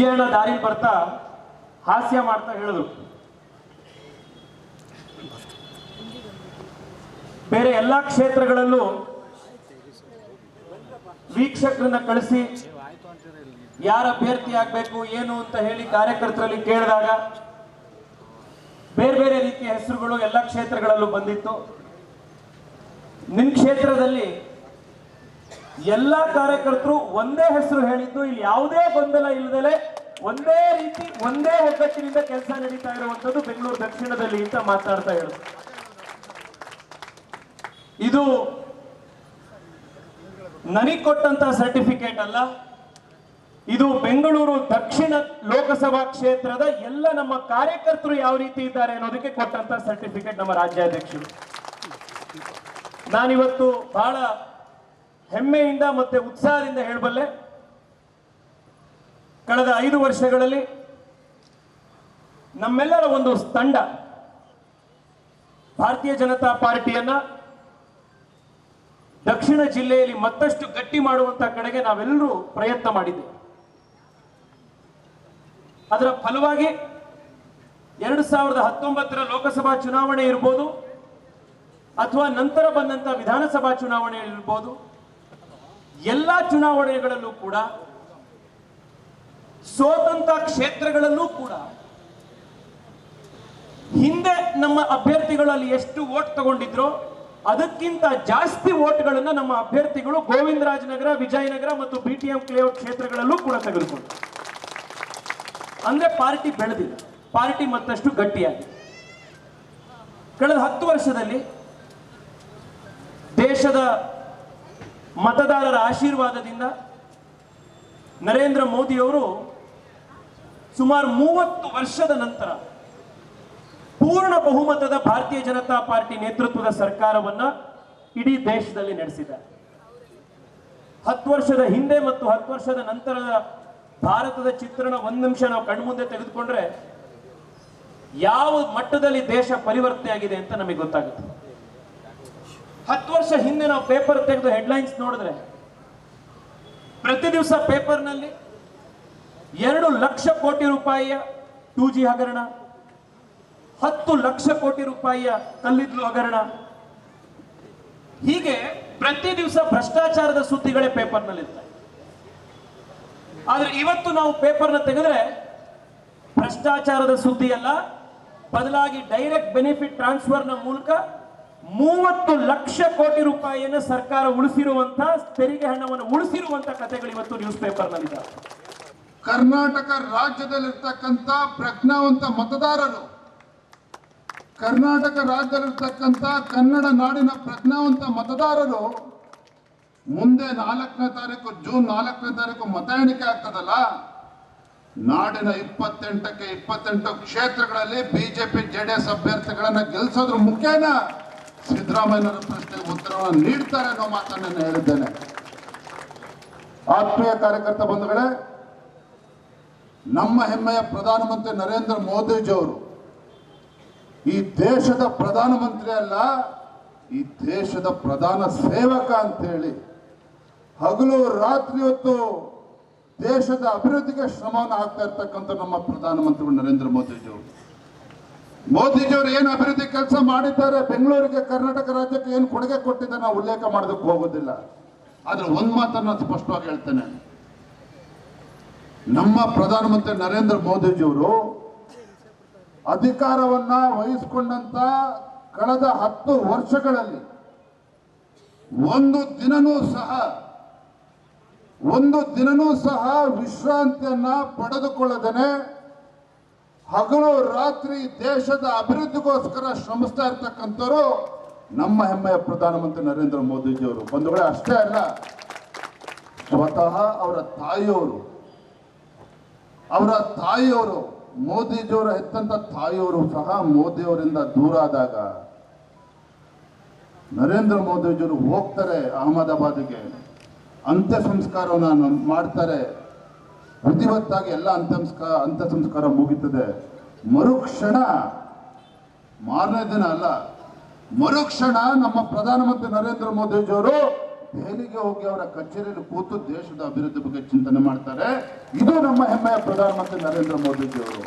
ವಿಜಯಣ್ಣ ದಾರಿ ಬರ್ತಾ ಹಾಸ್ಯ ಮಾಡ್ತಾ ಹೇಳಿದ್ರು. ಬೇರೆ ಎಲ್ಲಾ ಕ್ಷೇತ್ರಗಳಲ್ಲೂ ವೀಕ್ಷಕರನ್ನ ಕಳಿಸಿ ಯಾರ ಅಭ್ಯರ್ಥಿ ಆಗ್ಬೇಕು, ಏನು ಅಂತ ಹೇಳಿ ಕಾರ್ಯಕರ್ತರಲ್ಲಿ ಕೇಳಿದಾಗ ಬೇರೆ ಬೇರೆ ರೀತಿಯ ಹೆಸರುಗಳು ಎಲ್ಲ ಕ್ಷೇತ್ರಗಳಲ್ಲೂ ಬಂದಿತ್ತು. ನಿಮ್ಮ ಕ್ಷೇತ್ರದಲ್ಲಿ ಎಲ್ಲ ಕಾರ್ಯಕರ್ತರು ಒಂದೇ ಹೆಸರು ಹೇಳಿದ್ದು, ಇಲ್ಲಿ ಯಾವುದೇ ಗೊಂದಲ ಇಲ್ಲದಲೆ ಒಂದೇ ರೀತಿ, ಒಂದೇ ಒಗ್ಗಟ್ಟಿನಿಂದ ಕೆಲಸ ನಡೀತಾ ಇರುವಂತದ್ದು ಬೆಂಗಳೂರು ದಕ್ಷಿಣದಲ್ಲಿ ಅಂತ ಮಾತನಾಡ್ತಾ ಹೇಳಿದ್ರು ಇದು ನನಗೆ ಕೊಟ್ಟಂತ ಸರ್ಟಿಫಿಕೇಟ್ ಅಲ್ಲ. ಇದು ಬೆಂಗಳೂರು ದಕ್ಷಿಣ ಲೋಕಸಭಾ ಕ್ಷೇತ್ರದ ಎಲ್ಲ ನಮ್ಮ ಕಾರ್ಯಕರ್ತರು ಯಾವ ರೀತಿ ಇದ್ದಾರೆ ಅನ್ನೋದಕ್ಕೆ ಕೊಟ್ಟಂತ ಸರ್ಟಿಫಿಕೇಟ್ ನಮ್ಮ ರಾಜ್ಯಾಧ್ಯಕ್ಷರು. ನಾನಿವತ್ತು ಬಹಳ ಹೆಮ್ಮೆಯಿಂದ ಮತ್ತೆ ಉತ್ಸಾಹದಿಂದ ಹೇಳಬಲ್ಲೆ, ಕಳೆದ ಐದು ವರ್ಷಗಳಲ್ಲಿ ನಮ್ಮೆಲ್ಲರ ಒಂದು ತಂಡ ಭಾರತೀಯ ಜನತಾ ಪಾರ್ಟಿಯನ್ನ ದಕ್ಷಿಣ ಜಿಲ್ಲೆಯಲ್ಲಿ ಮತ್ತಷ್ಟು ಗಟ್ಟಿ ಮಾಡುವಂತ ಕಡೆಗೆ ನಾವೆಲ್ಲರೂ ಪ್ರಯತ್ನ ಮಾಡಿದ್ದೇವೆ ಅದರ ಫಲವಾಗಿ ಎರಡು ಸಾವಿರದ ಹತ್ತೊಂಬತ್ತರ ಲೋಕಸಭಾ ಚುನಾವಣೆ ಇರ್ಬೋದು, ಅಥವಾ ನಂತರ ಬಂದಂತ ವಿಧಾನಸಭಾ ಚುನಾವಣೆ ಇರ್ಬೋದು ಎಲ್ಲಾ ಚುನಾವಣೆಗಳಲ್ಲೂ ಕೂಡ ಸೋತಂತ ಕ್ಷೇತ್ರಗಳಲ್ಲೂ ಕೂಡ, ಹಿಂದೆ ನಮ್ಮ ಅಭ್ಯರ್ಥಿಗಳಲ್ಲಿ ಎಷ್ಟು ವೋಟ್ ತಗೊಂಡಿದ್ರೋ ಅದಕ್ಕಿಂತ ಜಾಸ್ತಿ ವೋಟ್ಗಳನ್ನ ನಮ್ಮ ಅಭ್ಯರ್ಥಿಗಳು ಗೋವಿಂದರಾಜನಗರ, ವಿಜಯನಗರ ಮತ್ತು ಬಿಟಿಎಂ ಕ್ಲೇಔಟ್ ಕ್ಷೇತ್ರಗಳಲ್ಲೂ ಕೂಡ ತೆಗೆದುಕೊಂಡು ಅಂದ್ರೆ ಪಾರ್ಟಿ ಬೆಳೆದಿದೆ ಪಾರ್ಟಿ ಮತ್ತಷ್ಟು ಗಟ್ಟಿಯಾಗಿದೆ. ಕಳೆದ ಹತ್ತು ವರ್ಷದಲ್ಲಿ ದೇಶದ ಮತದಾರರ ಆಶೀರ್ವಾದದಿಂದ ನರೇಂದ್ರ ಮೋದಿಯವರು ಸುಮಾರು ಮೂವತ್ತು ವರ್ಷದ ನಂತರ ಪೂರ್ಣ ಬಹುಮತದ ಭಾರತೀಯ ಜನತಾ ಪಾರ್ಟಿ ನೇತೃತ್ವದ ಸರ್ಕಾರವನ್ನ ಇಡೀ ದೇಶದಲ್ಲಿ ನಡೆಸಿದ್ದಾರೆ ಹತ್ತು ವರ್ಷದ ಹಿಂದೆ ಮತ್ತು ಹತ್ತು ವರ್ಷದ ನಂತರದ ಭಾರತದ ಚಿತ್ರಣ ಒಂದು ನಿಮಿಷ ನಾವು ಕಣ್ಮುಂದೆ ತೆಗೆದುಕೊಂಡ್ರೆ ಯಾವ ಮಟ್ಟದಲ್ಲಿ ದೇಶ ಪರಿವರ್ತನೆ ಆಗಿದೆ ಅಂತ ನಮಗೆ ಗೊತ್ತಾಗುತ್ತೆ. ಹತ್ತು ವರ್ಷ ಹಿಂದೆ ನಾವು ಪೇಪರ್ ತೆಗೆದು ಹೆಡ್ಲೈನ್ಸ್ ನೋಡಿದ್ರೆ, ಪ್ರತಿ ದಿವಸ ಪೇಪರ್ನಲ್ಲಿ ಎರಡು ಲಕ್ಷ ಕೋಟಿ ರೂಪಾಯಿಯ ಟೂ ಜಿ ಹಗರಣ, ಹತ್ತು ಲಕ್ಷ ಕೋಟಿ ರೂಪಾಯಿಯ ಕಲ್ಲಿದ್ಲು ಹಗರಣ. ಹೀಗೆ ಪ್ರತಿ ದಿವಸ ಭ್ರಷ್ಟಾಚಾರದ ಸುದ್ದಿಗಳೇ ಪೇಪರ್ನಲ್ಲಿರ್ತವೆ ಆದ್ರೆ ಇವತ್ತು ನಾವು ಪೇಪರ್ನ ತೆಗೆದ್ರೆ ಭ್ರಷ್ಟಾಚಾರದ ಸುದ್ದಿ ಅಲ್ಲ ಬದಲಾಗಿ ಡೈರೆಕ್ಟ್ ಬೆನಿಫಿಟ್ ಟ್ರಾನ್ಸ್ಫರ್ನ ಮೂಲಕ ಮೂವತ್ತು ಲಕ್ಷ ಕೋಟಿ ರೂಪಾಯಿಯನ್ನು ಸರ್ಕಾರ ಉಳಿಸಿರುವಂತ ತೆರಿಗೆ ಹಣವನ್ನು ಉಳಿಸಿರುವಂತ ಕಥೆಗಳು ಇವತ್ತು ನ್ಯೂಸ್ ಪೇಪರ್ನಲ್ಲಿದ್ದಾವೆ ಕರ್ನಾಟಕ ರಾಜ್ಯದಲ್ಲಿರ್ತಕ್ಕಂಥ ಪ್ರಜ್ಞಾವಂತ ಮತದಾರರು, ಕರ್ನಾಟಕ ರಾಜ್ಯದಲ್ಲಿರ್ತಕ್ಕಂಥ ಕನ್ನಡ ನಾಡಿನ ಪ್ರಜ್ಞಾವಂತ ಮತದಾರರು ಮುಂದೆ ನಾಲ್ಕನೇ ತಾರೀಕು, ಜೂನ್ ನಾಲ್ಕನೇ ತಾರೀಕು ಮತ ಎಣಿಕೆ ಆಗ್ತದಲ್ಲ? ನಾಡಿನ ಇಪ್ಪತ್ತೆಂಟಕ್ಕೆ ಇಪ್ಪತ್ತೆಂಟು ಕ್ಷೇತ್ರಗಳಲ್ಲಿ ಬಿಜೆಪಿ, ಜೆಡಿಎಸ್ ಅಭ್ಯರ್ಥಿಗಳನ್ನ ಗೆಲ್ಲಿಸೋದ್ರ ಮುಖೇನ ಸಿದ್ದರಾಮಯ್ಯನವರ ಪ್ರಶ್ನೆಗೆ ಉತ್ತರವನ್ನು ನೀಡ್ತಾರೆ ಅನ್ನೋ ಮಾತನ್ನು ನಾನು ಹೇಳಿದ್ದೇನೆ. ಆತ್ಮೀಯ ಕಾರ್ಯಕರ್ತ ಬಂಧುಗಳೇ, ನಮ್ಮ ಹೆಮ್ಮೆಯ ಪ್ರಧಾನಮಂತ್ರಿ ನರೇಂದ್ರ ಮೋದಿಜಿಯವರು ಈ ದೇಶದ ಪ್ರಧಾನಮಂತ್ರಿ ಅಲ್ಲ, ಈ ದೇಶದ ಪ್ರಧಾನ ಸೇವಕ ಅಂತ ಹೇಳಿ ಹಗಲು ರಾತ್ರಿ ಹೊತ್ತು ದೇಶದ ಅಭಿವೃದ್ಧಿಗೆ ಶ್ರಮವನ್ನು ಹಾಕ್ತಾ ಇರ್ತಕ್ಕಂಥ ನಮ್ಮ ಪ್ರಧಾನಮಂತ್ರಿಗಳು ನರೇಂದ್ರ ಮೋದಿಜಿಯವರು. ಮೋದಿಜಿಯವರು ಏನು ಅಭಿವೃದ್ಧಿ ಕೆಲಸ ಮಾಡಿದ್ದಾರೆ, ಬೆಂಗಳೂರಿಗೆ ಕರ್ನಾಟಕ ರಾಜ್ಯಕ್ಕೆ ಏನು ಕೊಡುಗೆ ಕೊಟ್ಟಿದ್ದಾರೆ ನಾವು ಉಲ್ಲೇಖ ಮಾಡೋದಕ್ಕೆ ಹೋಗೋದಿಲ್ಲ. ಆದ್ರೆ ಒಂದ್ ಮಾತನ್ನ ಸ್ಪಷ್ಟವಾಗಿ ಹೇಳ್ತೇನೆ. ನಮ್ಮ ಪ್ರಧಾನಮಂತ್ರಿ ನರೇಂದ್ರ ಮೋದಿಜಿಯವರು ಅಧಿಕಾರವನ್ನ ವಹಿಸಿಕೊಂಡಂತ ಕಳೆದ ಹತ್ತು ವರ್ಷಗಳಲ್ಲಿ ಒಂದು ದಿನನೂ ಸಹ, ಒಂದು ದಿನನೂ ಸಹ ವಿಶ್ರಾಂತಿಯನ್ನ ಪಡೆದುಕೊಳ್ಳದೇನೆ ಹಗಲು ರಾತ್ರಿ ದೇಶದ ಅಭಿವೃದ್ಧಿಗೋಸ್ಕರ ಶ್ರಮಿಸ್ತಾ ಇರ್ತಕ್ಕಂಥವ್ರು ನಮ್ಮ ಹೆಮ್ಮೆಯ ಪ್ರಧಾನಮಂತ್ರಿ ನರೇಂದ್ರ ಮೋದಿಜಿಯವರು. ಬಂಧುಗಳೇ, ಅಷ್ಟೇ ಅಲ್ಲ, ಸ್ವತಃ ಅವರ ತಾಯಿಯವರು ಅವರ ತಾಯಿಯವರು, ಮೋದಿಜಿಯವರ ಹೆತ್ತಂತ ತಾಯಿಯವರು ಸಹ ಮೋದಿಯವರಿಂದ ದೂರ ಆದಾಗ ನರೇಂದ್ರ ಮೋದಿಜಿಯವರು ಹೋಗ್ತಾರೆ ಅಹಮದಾಬಾದ್ಗೆ. ಅಂತ್ಯ ಸಂಸ್ಕಾರವನ್ನು ಮಾಡ್ತಾರೆ. ವಿಧಿವತ್ತಾಗಿ ಎಲ್ಲ ಅಂತ್ಯ ಅಂತ ಸಂಸ್ಕಾರ ಮುಗೀತದೆ. ಮರುಕ್ಷಣ ಮಾರನೇ ದಿನ ಅಲ್ಲ. ಮರುಕ್ಷಣ ನಮ್ಮ ಪ್ರಧಾನಮಂತ್ರಿ ನರೇಂದ್ರ ಮೋದಿಜಿಯವರು ದೆಹಲಿಗೆ ಹೋಗಿ ಅವರ ಕಚೇರಿಯಲ್ಲಿ ಕೂತು ದೇಶದ ಅಭಿವೃದ್ಧಿ ಬಗ್ಗೆ ಚಿಂತನೆ ಮಾಡ್ತಾರೆ. ಇದು ನಮ್ಮ ಹೆಮ್ಮೆಯ ಪ್ರಧಾನಮಂತ್ರಿ ನರೇಂದ್ರ ಮೋದಿಜಿ ಅವರು